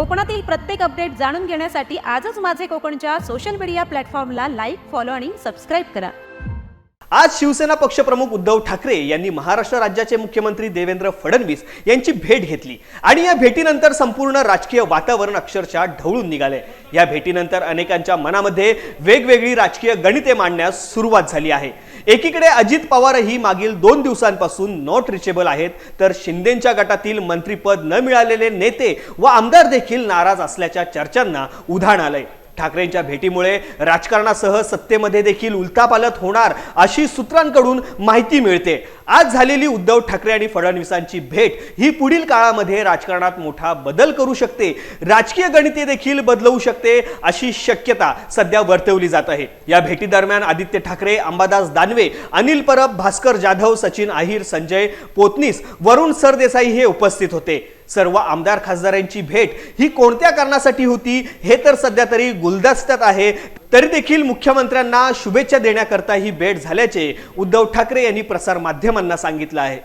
कोकणातील प्रत्येक अपडेट जाणून घेण्यासाठी आजच माझे कोकणच्या सोशल मीडिया प्लॅटफॉर्मला लाईक फॉलो आणि सबस्क्राईब करा. आज शिवसेना पक्षप्रमुख उद्धव ठाकरे यांनी महाराष्ट्र राज्याचे मुख्यमंत्री देवेंद्र फडणवीस यांची भेट घेतली. आणि या भेटीनंतर संपूर्ण राजकीय वातावरण अक्षरशः ढवळून निघाले. या भेटीनंतर अनेकांच्या मनामध्ये वेगवेगळी राजकीय गणिते मांडण्यास सुरुवात झाली आहे. एकीकडे अजित पवारही मागील दोन दिवसांपासून नॉट रिचेबल आहेत तर शिंदेच्या गटातील मंत्रीपद न मिळालेले नेते व आमदार देखील नाराज असल्याच्या चर्चांना उधाण आलंय. ठाकरेंच्या भेटीमुळे राजकारणासह सत्तेमध्ये देखील उलतापालत होणार अशी सूत्रांकडून माहिती मिळते. आज झालेली उद्धव ठाकरे आणि फडणवीसांची भेट ही पुढील काळामध्ये राजकारणात मोठा बदल करू शकते. राजकीय गणिते देखील बदलवू शकते अशी शक्यता सध्या वर्तवली जात आहे. या भेटीदरम्यान आदित्य ठाकरे अंबादास दानवे अनिल परब भास्कर जाधव सचिन आहिर संजय पोतनीस वरुण सरदेसाई हे उपस्थित होते. सर्व आमदार खासदारांची भेट ही कोणत्या कारणासाठी होती हे तर सध्या तरी गुलदस्त्यात आहे. तरी देखील मुख्यमंत्र्यांना शुभेच्छा देण्याकरता ही भेट झाल्याचे उद्धव ठाकरे यांनी प्रसार माध्यमांना सांगितलं आहे.